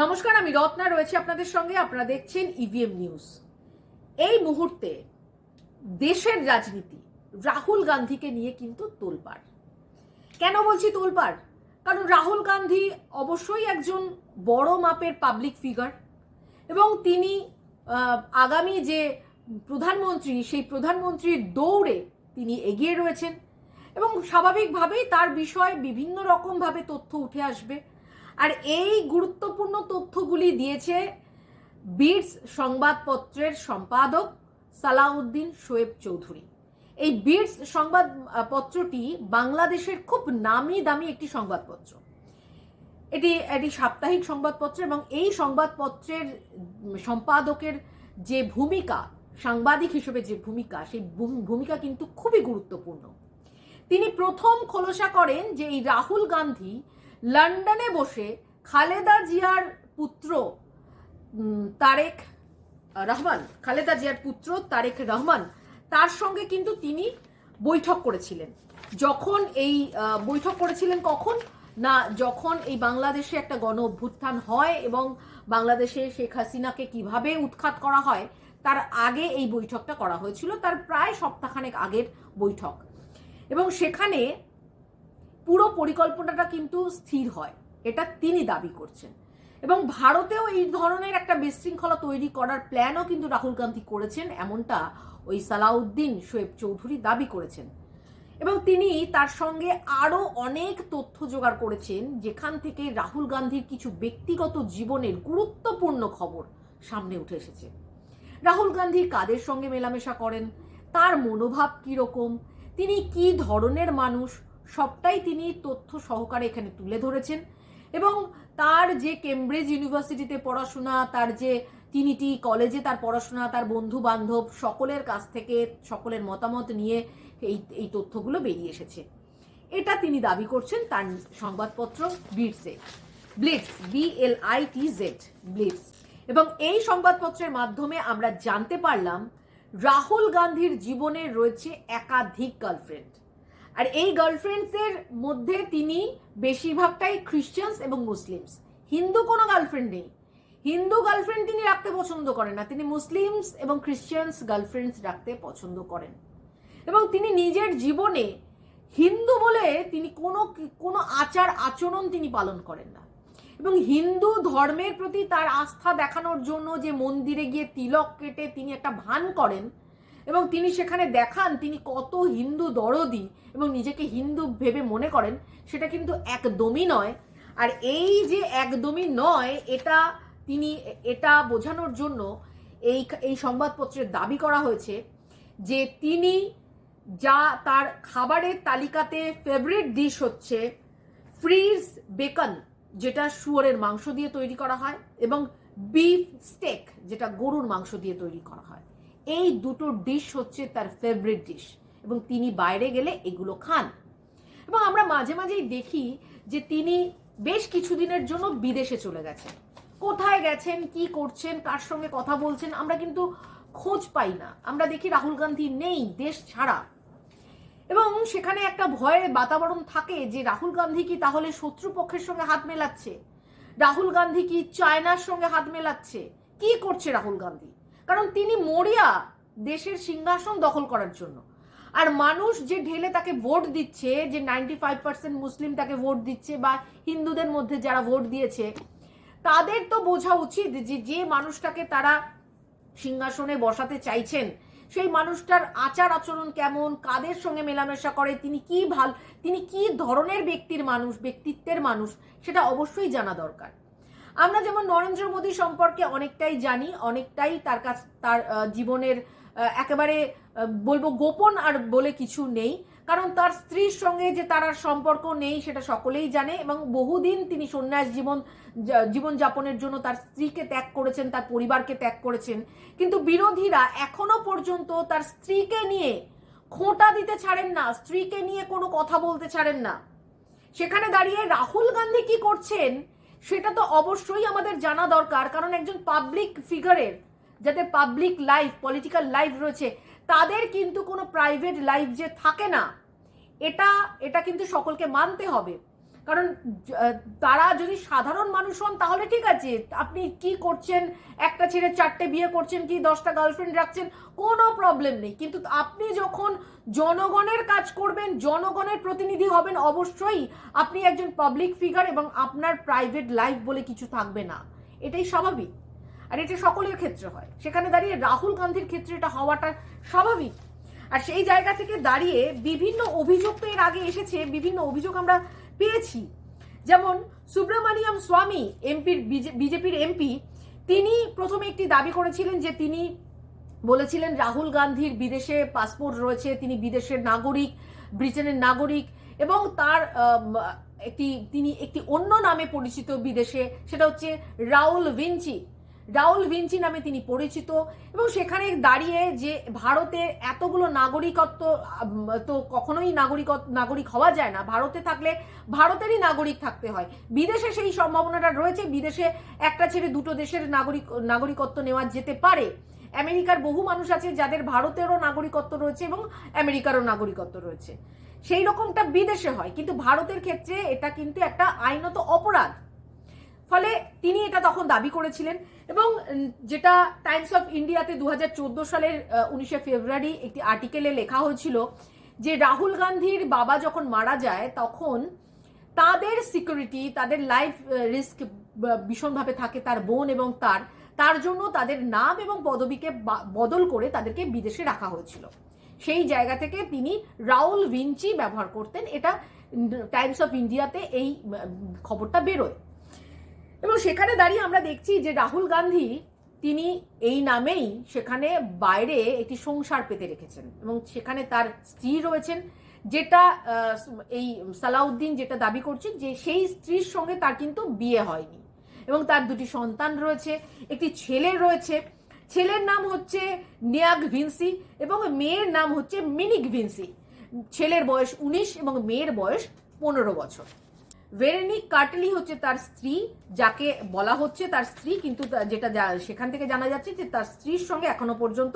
নমস্কার, আমি রত্না, রয়েছে আপনাদের সঙ্গে। আপনারা দেখছেন ইভিএম নিউজ এই মুহূর্তে দেশের রাজনীতি রাহুল গান্ধীকে নিয়ে কিন্তু তোলপাড়। কেন বলছি তোলপাড়? কারণ রাহুল গান্ধী অবশ্যই একজন বড় মাপের পাবলিক ফিগার এবং তিনি আগামী যে প্রধানমন্ত্রী, সেই প্রধানমন্ত্রীর দৌড়ে তিনি এগিয়ে রয়েছেন এবং স্বাভাবিকভাবেই তার বিষয়ে বিভিন্ন রকমভাবে তথ্য উঠে আসবে। আর এই গুরুত্বপূর্ণ তথ্যগুলি দিয়েছে বিটস সংবাদপত্রের সম্পাদক সালাউদ্দিন শোয়েব চৌধুরী। এই বিটস সংবাদপত্রটি বাংলাদেশের খুব নামি দামি একটি সংবাদপত্র। এটি এটি সাপ্তাহিক সংবাদপত্র এবং এই সংবাদপত্রের সম্পাদকের যে ভূমিকা, সাংবাদিক হিসেবে যে ভূমিকা, সেই ভূমিকা কিন্তু খুবই গুরুত্বপূর্ণ। তিনি প্রথম খোলসা করেন যে এই রাহুল গান্ধী লন্ডনে বসে খালেদা জিয়ার পুত্র তারেক রহমান, খালেদা জিয়ার পুত্র তারেক রহমান, তার সঙ্গে কিন্তু তিনি বৈঠক করেছিলেন। যখন এই বৈঠক করেছিলেন কখন? না, যখন এই বাংলাদেশে একটা গণ অভ্যুত্থান হয় এবং বাংলাদেশে শেখ হাসিনাকে কীভাবে উৎখাত করা হয়, তার আগে এই বৈঠকটা করা হয়েছিল, তার প্রায় সপ্তাহখানেক আগের বৈঠক। এবং সেখানে পুরো পরিকল্পনাটা কিন্তু স্থির হয়। এটা তিনি দাবি করছেন। এবং ভারতেও এই ধরনের একটা বিশৃঙ্খলা তৈরি করার প্ল্যানও কিন্তু রাহুল গান্ধী করেছেন, এমনটা ওই সালাউদ্দিন শোয়েব চৌধুরী দাবি করেছেন। এবং তিনি তার সঙ্গে আরও অনেক তথ্য জোগাড় করেছেন, যেখান থেকে রাহুল গান্ধীর কিছু ব্যক্তিগত জীবনের গুরুত্বপূর্ণ খবর সামনে উঠে এসেছে। রাহুল গান্ধী কাদের সঙ্গে মেলামেশা করেন? তার মনোভাব কীরকম? তিনি কি ধরনের মানুষ? সবটাই তিনি তথ্য সহকারে এখানে তুলে ধরেছেন এবং তার যে কেমব্রিজ ইউনিভার্সিটিতে পড়াশোনা, তার যে তিনিটি কলেজে তার পড়াশোনা, তার বন্ধু বান্ধব সকলের কাছ থেকে সকলের মতামত নিয়ে এই এই তথ্যগুলো বেরিয়ে এসেছে। এটা তিনি দাবি করছেন তার সংবাদপত্র ব্লিটসে Blitz B L I T Z Blitz এবং এই সংবাদপত্রের মাধ্যমে আমরা জানতে পারলাম, রাহুল গান্ধীর জীবনে রয়েছে একাধিক গার্লফ্রেন্ড আর এই গার্লফ্রেন্ডসের মধ্যে তিনি বেশিরভাগটাই খ্রিশ্চানস এবং মুসলিমস হিন্দু কোনো গার্লফ্রেন্ড নেই। হিন্দু গার্লফ্রেন্ড তিনি রাখতে পছন্দ করেন না। তিনি মুসলিমস এবং খ্রিশ্চানস গার্লফ্রেন্ডস রাখতে পছন্দ করেন। এবং তিনি নিজের জীবনে হিন্দু বলে তিনি কোনো কোনো আচার আচরণ তিনি পালন করেন না। এবং হিন্দু ধর্মের প্রতি তার আস্থা দেখানোর জন্য যে মন্দিরে গিয়ে তিলক কেটে তিনি একটা ভান করেন এবং তিনি সেখানে দেখান তিনি কত হিন্দু দরদি এবং নিজেকে হিন্দু ভেবে মনে করেন, সেটা কিন্তু একদমই নয়। আর এই যে একদমই নয়, এটা তিনি, এটা বোঝানোর জন্য এই এই সংবাদপত্রের দাবি করা হয়েছে যে তিনি যা তার খাবারের তালিকাতে ফেভারিট ডিশ হচ্ছে ফ্রিজ বেকন যেটা শুয়োরের মাংস দিয়ে তৈরি করা হয়, এবং বিফ স্টেক যেটা গরুর মাংস দিয়ে তৈরি করা হয়। এই দুটো ডিশ হচ্ছে তার ফেভারিট ডিশ এবং তিনি বাইরে গেলে এগুলো খান। এবং আমরা মাঝে মাঝেই দেখি যে তিনি বেশ কিছুদিনের জন্য বিদেশে চলে গেছেন। কোথায় গেছেন, কি করছেন, কার সঙ্গে কথা বলছেন, আমরা কিন্তু খোঁজ পাই না। আমরা দেখি রাহুল গান্ধী নেই দেশ ছাড়া। এবং সেখানে একটা ভয়ের বাতাবরণ থাকে যে রাহুল গান্ধী কি তাহলে শত্রুপক্ষের সঙ্গে হাত মেলাচ্ছে? রাহুল গান্ধী কি চায়নার সঙ্গে হাত মেলাচ্ছে? কি করছে রাহুল গান্ধী? কারণ তিনি মরিয়া দেশের সিংহাসন দখল করার জন্য। আর মানুষ যে ঢেলে তাকে ভোট দিচ্ছে, যে নাইনটি ফাইভ পার্সেন্ট মুসলিম তাকে ভোট দিচ্ছে বা হিন্দুদের মধ্যে যারা ভোট দিয়েছে, তাদের তো বোঝা উচিত যে যে মানুষটাকে তারা সিংহাসনে বসাতে চাইছেন, সেই মানুষটার আচার আচরণ কেমন, কাদের সঙ্গে মেলামেশা করে, তিনি কি ভালো, তিনি কি ধরনের ব্যক্তির মানুষ, ব্যক্তিত্বের মানুষ, সেটা অবশ্যই জানা দরকার। আমরা যেমন নরেন্দ্র মোদী সম্পর্কে অনেকটাই জানি, অনেকটাই তার কাছ, তার জীবনের একেবারে বলব গোপন আর বলে কিছু নেই। কারণ তার স্ত্রীর সঙ্গে যে তার আর সম্পর্ক নেই সেটা সকলেই জানে এবং বহুদিন তিনি সন্ন্যাস জীবন জীবনযাপনের জন্য তার স্ত্রীকে ত্যাগ করেছেন, তার পরিবারকে ত্যাগ করেছেন। কিন্তু বিরোধীরা এখনও পর্যন্ত তার স্ত্রীকে নিয়ে খোঁটা দিতে ছাড়েন না, স্ত্রীকে নিয়ে কোনো কথা বলতে ছাড়েন না। সেখানে দাঁড়িয়ে রাহুল গান্ধী কি করছেন? সেটা তো অবশ্যই আমাদের জানা দরকার, কারণ একজন পাবলিক ফিগারের যাতে পাবলিক লাইফ পলিটিক্যাল লাইফ রয়েছে, তাদের কিন্তু কোনো প্রাইভেট লাইফ যে থাকে না, এটা এটা কিন্তু সকলকে মানতে হবে। কারণ তারা যদি সাধারণ মানুষ হন, তাহলে ঠিক আছে। আপনি কি করছেন? একটা ছেড়ে চারটে বিয়ে করছেন কি, দশটা গার্লফ্রেন্ড রাখছেন? কোনো প্রবলেম নেই। কিন্তু আপনি যখন জনগণের কাজ করবেন, জনগণের প্রতিনিধি হবেন, অবশ্যই আপনি একজন পাবলিক ফিগার এবং আপনার প্রাইভেট লাইফ বলে কিছু থাকবে না। এটাই স্বাভাবিক। আর এটা সকলের ক্ষেত্রে হয়। সেখানে দাঁড়িয়ে রাহুল গান্ধীর ক্ষেত্রে এটা হওয়াটা স্বাভাবিক। আর সেই জায়গা থেকে দাঁড়িয়ে বিভিন্ন অভিযোগ তো এর আগে এসেছে। বিভিন্ন অভিযোগ আমরা পেয়েছি। যেমন সুব্রমণিয়াম স্বামী এমপির বিজেপির এমপি, তিনি প্রথমে একটি দাবি করেছিলেন যে তিনি বলেছিলেন রাহুল গান্ধীর বিদেশে পাসপোর্ট রয়েছে, তিনি বিদেশের নাগরিক, ব্রিটেনের নাগরিক, এবং তার একটি, তিনি একটি অন্য নামে পরিচিত বিদেশে, সেটা হচ্ছে রাউল ভিঞ্চি। রাউল ভিঞ্চি নামে তিনি পরিচিত এবং সেখানে দাঁড়িয়ে যে ভারতে এতগুলো নাগরিকত্ব, তো কখনোই নাগরিক নাগরিক হওয়া যায় না। ভারতে থাকলে ভারতেরই নাগরিক থাকতে হয়। বিদেশে সেই সম্ভাবনাটা রয়েছে। বিদেশে একটা ছেড়ে দুটো দেশের নাগরিক, নাগরিকত্ব নেওয়া যেতে পারে। আমেরিকার বহু মানুষ আছে যাদের ভারতেরও নাগরিকত্ব রয়েছে এবং আমেরিকারও নাগরিকত্ব রয়েছে। সেই রকমটা বিদেশে হয়। কিন্তু ভারতের ক্ষেত্রে এটা কিন্তু একটা আইনত অপরাধ। ফলে তিনি এটা তখন দাবি করেছিলেন এবং যেটা টাইমস অফ ইন্ডিয়াতে দু হাজার চোদ্দ সালের উনিশে ফেব্রুয়ারি একটি আর্টিকেলে লেখা হয়েছিল যে রাহুল গান্ধীর বাবা যখন মারা যায় তখন তাদের সিকিউরিটি, তাদের লাইফ রিস্ক ভীষণভাবে থাকে তার বোন এবং তার। তার জন্য তাদের নাম এবং পদবীকে বদল করে তাদেরকে বিদেশে রাখা হয়েছিল। সেই জায়গা থেকে তিনি রাউল ভিঞ্চি ব্যবহার করতেন। এটা টাইমস অফ ইন্ডিয়াতে এই খবরটা বেরোয়। এবং সেখানে দাঁড়িয়ে আমরা দেখছি যে রাহুল গান্ধী, তিনি এই নামেই সেখানে বাইরে একটি সংসার পেতে রেখেছেন এবং সেখানে তার স্ত্রী রয়েছেন, যেটা এই সালাউদ্দিন যেটা দাবি করছেন যে সেই স্ত্রীর সঙ্গে তার কিন্তু বিয়ে হয়নি এবং তার দুটি সন্তান রয়েছে, একটি ছেলে রয়েছে। ছেলের নাম হচ্ছে নিয়াগ ভিনসি এবং মেয়ের নাম হচ্ছে মিনিক ভিনসি। ছেলের বয়স উনিশ এবং মেয়ের বয়স পনেরো বছর। ভেরেনিক কাটলি হচ্ছে তার স্ত্রী, যাকে বলা হচ্ছে তার স্ত্রী, কিন্তু যেটা সেখান থেকে জানা যাচ্ছে যে তার স্ত্রীর সঙ্গে এখনও পর্যন্ত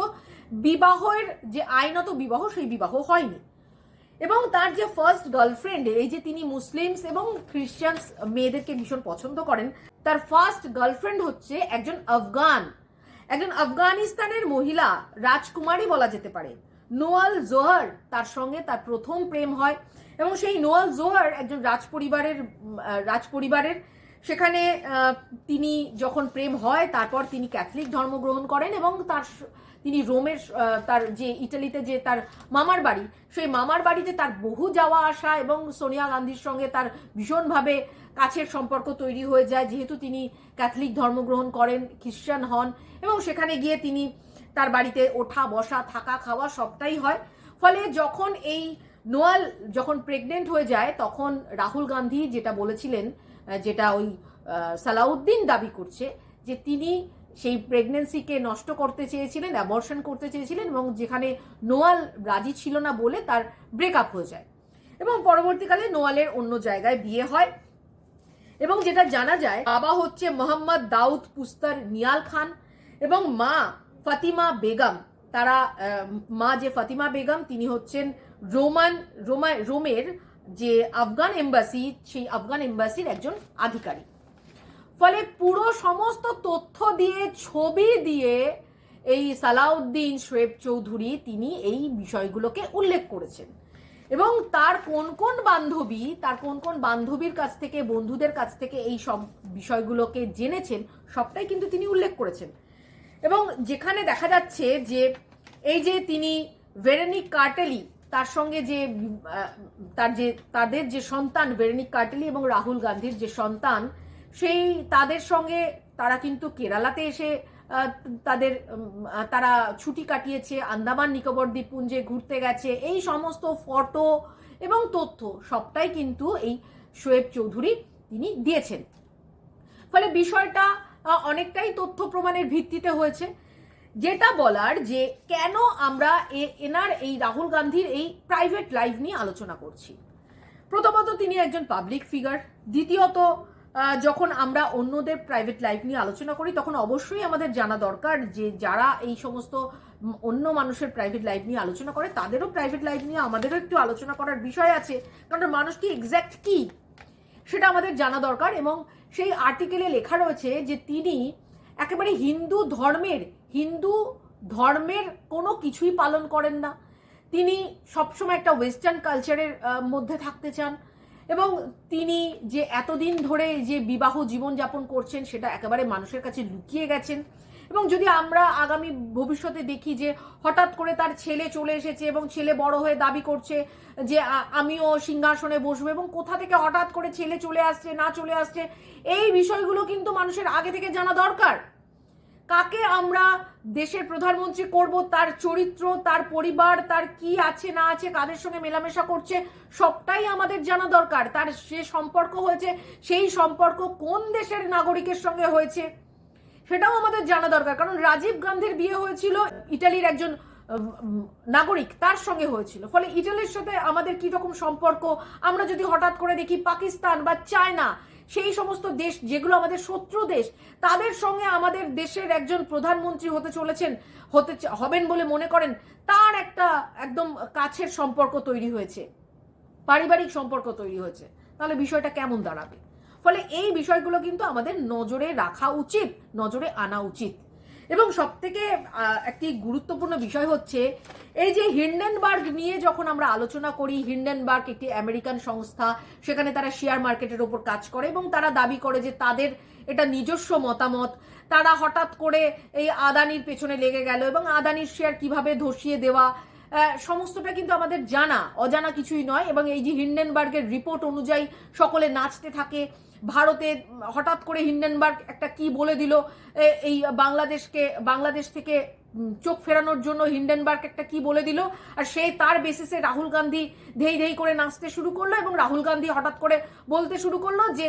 বিবাহের যে আইনত বিবাহ, সেই বিবাহ হয়নি। এবং তার যে ফার্স্ট গার্লফ্রেন্ড এই যে তিনি মুসলিমস এবং খ্রিস্টানস মেয়েদেরকে ভীষণ পছন্দ করেন, তার ফার্স্ট গার্লফ্রেন্ড হচ্ছে একজন আফগান। একজন আফগানিস্তানের মহিলা, রাজকুমারী বলা যেতে পারে। নোয়াল জোহর তার সঙ্গে তার প্রথম প্রেম হয় এবং সেই নোয়াল জোহর একজন রাজ পরিবারের রাজ পরিবারের সেখানে তিনি যখন প্রেম হয় তারপর তিনি ক্যাথলিক ধর্ম গ্রহণ করেন এবং তার তিনি রোমের তার যে ইটালিতে যে তার মামার বাড়ি, সেই মামার বাড়িতে তার বহু যাওয়া আসা এবং সোনিয়া গান্ধীর সঙ্গে তার ভীষণভাবে কাছের সম্পর্ক তৈরি হয়ে যায়। যেহেতু তিনি ক্যাথলিক ধর্মগ্রহণ করেন, খ্রিস্টান হন এবং সেখানে গিয়ে তিনি তার বাড়িতে ওঠা, বসা, থাকা, খাওয়া সবটাই হয়। ফলে যখন এই নোয়াল যখন প্রেগনেন্ট হয়ে যায়, তখন রাহুল গান্ধী যেটা বলেছিলেন যেটা ওই সালাউদ্দিন দাবি করছে, যে তিনি সেই প্রেগনেন্সিকে নষ্ট করতে চেয়েছিলেন অ্যাবর্শন করতে চেয়েছিলেন এবং যেখানে নোয়াল রাজি ছিল না বলে তার ব্রেকআপ হয়ে যায়। এবং পরবর্তীকালে নোয়ালের অন্য জায়গায় বিয়ে হয়। এবং যেটা জানা যায়, বাবা হচ্ছে মোহাম্মদ দাউদ পুস্তার নিয়াল খান এবং মা ফাতিমা বেগম, তারা মা যে ফাতিমা বেগম, তিনি হচ্ছেন রোমান রোমা রোমের যে আফগান এম্বাসি, সেই আফগান এম্বাসির একজন আধিকারিক। ফলে পুরো সমস্ত তথ্য দিয়ে, ছবি দিয়ে এই সালাউদ্দিন শোয়েব চৌধুরী তিনি এই বিষয়গুলোকে উল্লেখ করেছেন। এবং তার কোন কোন বান্ধবী, তার কোন কোন বান্ধবীর কাছ থেকে, বন্ধুদের কাছ থেকে এই সব বিষয়গুলোকে জেনেছেন, সবটাই কিন্তু তিনি উল্লেখ করেছেন। এবং যেখানে দেখা যাচ্ছে যে এই যে তিনি ভেরেনিক কার্টেলি, তার সঙ্গে যে তার যে, তাদের যে সন্তান ভেরেনিক কার্টেলি এবং রাহুল গান্ধীর যে সন্তান, সেই তাদের সঙ্গে তারা কিন্তু কেরালাতে এসে তাদের তারা ছুটি কাটিয়েছে, আন্দামান, নিকোবর দ্বীপপুঞ্জে ঘুরতে গেছে, এই সমস্ত ফটো এবং তথ্য সবটাই কিন্তু এই শোয়েব চৌধুরী তিনি দিয়েছেন। ফলে বিষয়টা অনেকটাই তথ্য প্রমাণের ভিত্তিতে হয়েছে। যেটা বলার যে কেন আমরা এনার এই রাহুল গান্ধীর এই প্রাইভেট লাইফ নিয়ে আলোচনা করছি। প্রথমত তিনি একজন পাবলিক ফিগার দ্বিতীয়ত যখন আমরা অন্যদের প্রাইভেট লাইফ নিয়ে আলোচনা করি, তখন অবশ্যই আমাদের জানা দরকার যে যারা এই সমস্ত অন্য মানুষের প্রাইভেট লাইফ নিয়ে আলোচনা করে, তাদেরও প্রাইভেট লাইফ নিয়ে আমাদেরও একটু আলোচনা করার বিষয় আছে। কারণ মানুষ কি এক্স্যাক্ট কি? সেটা আমাদের জানা দরকার এবং সেই আর্টিকেলে লেখা রয়েছে যে তিনি একেবারে হিন্দু ধর্মের হিন্দু ধর্মের কোনো কিছুই পালন করেন না। তিনি সবসময় একটা ওয়েস্টার্ন কালচারের মধ্যে থাকতে চান এবং তিনি যে এতদিন ধরে যে বিবাহ জীবনযাপন করছেন সেটা একেবারে মানুষের কাছে লুকিয়ে গেছেন। এবং যদি আমরা আগামী ভবিষ্যতে দেখি যে হঠাৎ করে তার ছেলে চলে এসেছে এবং ছেলে বড় হয়ে দাবি করছে যে আমিও সিংহাসনে বসবো এবং কোথা থেকে হঠাৎ করে ছেলে চলে আসছে, না চলে আসছে, এই বিষয়গুলো কিন্তু মানুষের আগে থেকে জানা দরকার। কাকে আমরা দেশের প্রধানমন্ত্রী করব, তার চরিত্র, তার পরিবার, তার কি আছে, না আছে, কাদের সঙ্গে মেলামেশা করছে, সবটাই আমাদের জানা দরকার। তার যে সম্পর্ক হয়েছে, সেই সম্পর্ক কোন দেশের নাগরিকের সঙ্গে হয়েছে সেটাও আমাদের জানা দরকার, কারণ রাজীব গান্ধীর বিয়ে হয়েছিল ইটালির একজন নাগরিক, তার সঙ্গে হয়েছিল। ফলে ইটালির সাথে আমাদের কি রকম সম্পর্ক? আমরা যদি হঠাৎ করে দেখি পাকিস্তান বা চায়না, সেই সমস্ত দেশ যেগুলো আমাদের শত্রু দেশ, তাদের সঙ্গে আমাদের দেশের একজন প্রধানমন্ত্রী হতে চলেছেন, হতে হবেন বলে মনে করেন, তার একটা একদম কাছের সম্পর্ক তৈরি হয়েছে, পারিবারিক সম্পর্ক তৈরি হয়েছে। তাহলে বিষয়টা কেমন দাঁড়াবে? ফলে এই বিষয়গুলো কিন্তু আমাদের নজরে রাখা উচিত, নজরে আনা উচিত। এবং সব থেকে একটি গুরুত্বপূর্ণ বিষয় হচ্ছে, এই যে হিন্ডেনবার্গ নিয়ে যখন আমরা আলোচনা করি, হিন্ডেনবার্গ একটি আমেরিকান সংস্থা, সেখানে তারা শেয়ার মার্কেটের ওপর কাজ করে এবং তারা দাবি করে যে তাদের এটা নিজস্ব মতামত। তারা হঠাৎ করে এই আদানির পেছনে লেগে গেল এবং আদানির শেয়ার কীভাবে ধসিয়ে দেওয়া সমস্তটা কিন্তু আমাদের জানা, অজানা কিছুই নয় এবং এই যে হিন্ডেনবার্গের রিপোর্ট অনুযায়ী সকলে নাচতে থাকে ভারতে হঠাৎ করে হিন্ডেনবার্গ একটা কি বলে দিল? এই বাংলাদেশকে, বাংলাদেশ থেকে চোখ ফেরানোর জন্য হিন্ডেনবার্গ একটা কি বলে দিল? আর সেই তার বেসিসে রাহুল গান্ধী ধেই ধেই করে নাচতে শুরু করল এবং রাহুল গান্ধী হঠাৎ করে বলতে শুরু করল যে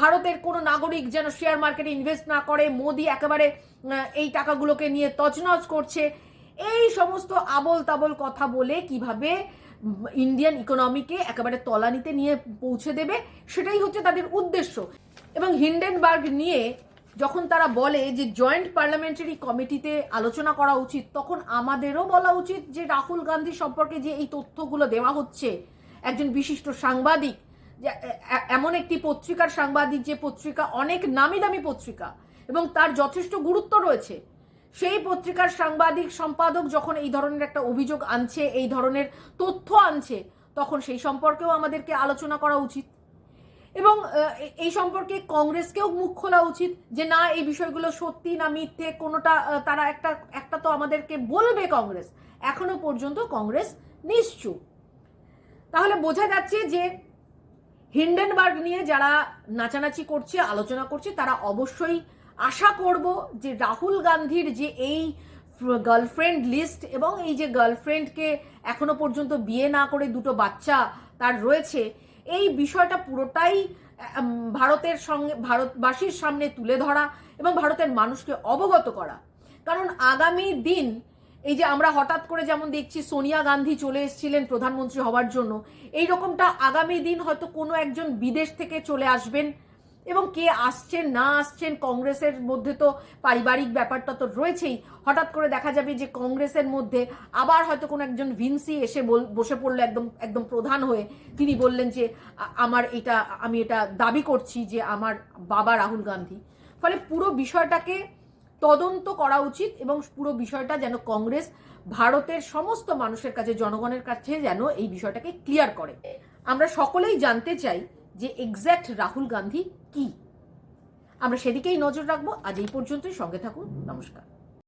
ভারতের কোনো নাগরিক যেন শেয়ার মার্কেটে ইনভেস্ট না করে, মোদি একেবারে এই টাকাগুলোকে নিয়ে তছনছ করছে। এই সমস্ত আবল তাবল কথা বলে কীভাবে ইন্ডিয়ান ইকোনমিকে একেবারে তলানিতে নিয়ে পৌঁছে দেবে, সেটাই হচ্ছে তাদের উদ্দেশ্য। এবং হিন্ডেনবার্গ নিয়ে যখন তারা বলে যে জয়েন্ট পার্লামেন্টারি কমিটিতে আলোচনা করা উচিত, তখন আমাদেরও বলা উচিত যে রাহুল গান্ধী সম্পর্কে যে এই তথ্যগুলো দেওয়া হচ্ছে, একজন বিশিষ্ট সাংবাদিক এমন একটি পত্রিকার সাংবাদিক যে পত্রিকা অনেক নামি দামি পত্রিকা, এবং তার যথেষ্ট গুরুত্ব রয়েছে। সেই পত্রিকার সাংবাদিক সম্পাদক যখন এই ধরনের একটা অভিযোগ আনছে, এই ধরনের তথ্য আনছে, তখন সেই সম্পর্কেও আমাদেরকে আলোচনা করা উচিত। এবং এই সম্পর্কে কংগ্রেসকেও মুখ খোলা উচিত যে, না, এই বিষয়গুলো সত্যি না মিথ্যে, কোনোটা তারা একটা একটা তো আমাদেরকে বলবে কংগ্রেস। এখনও পর্যন্ত কংগ্রেস নিশ্চুপ। তাহলে বোঝা যাচ্ছে যে, হিন্ডেনবার্গ নিয়ে যারা নাচানাচি করছে, আলোচনা করছে, তারা অবশ্যই আশা করব যে রাহুল গান্ধীর যে এই গার্লফ্রেন্ড লিস্ট এবং এই যে গার্লফ্রেন্ডকে এখনও পর্যন্ত বিয়ে না করে দুটো বাচ্চা তার রয়েছে, এই বিষয়টা পুরোটাই ভারতের সঙ্গে, ভারতবাসীর সামনে তুলে ধরা এবং ভারতের মানুষকে অবগত করা। কারণ আগামী দিন এই যে আমরা হঠাৎ করে যেমন দেখছি সোনিয়া গান্ধী চলে এসেছিলেন প্রধানমন্ত্রী হওয়ার জন্য, এই রকমটা আগামী দিন হয়তো কোনো একজন বিদেশ থেকে চলে আসবেন এবং কে আসছেন, না আসছেন, কংগ্রেসের মধ্যে তো পারিবারিক ব্যাপারটা তো রয়েছেই। হঠাৎ করে দেখা যাবে যে কংগ্রেসের মধ্যে আবার হয়তো কোনো একজন ভিনসি এসে বসে পড়ল একদম একদম প্রধান হয়ে। তিনি বললেন যে আমার এটা, আমি এটা দাবি করছি যে আমার বাবা রাহুল গান্ধী। ফলে পুরো বিষয়টাকে তদন্ত করা উচিত এবং পুরো বিষয়টা যেন কংগ্রেস ভারতের সমস্ত মানুষের কাছে, জনগণের কাছে যেন এই বিষয়টাকে ক্লিয়ার করে। আমরা সকলেই জানতে চাই যে এক্স্যাক্ট রাহুল গান্ধী কি? আমরা সেদিকেই নজর রাখব। আজ এই পর্যন্তই। সঙ্গে থাকুন। নমস্কার।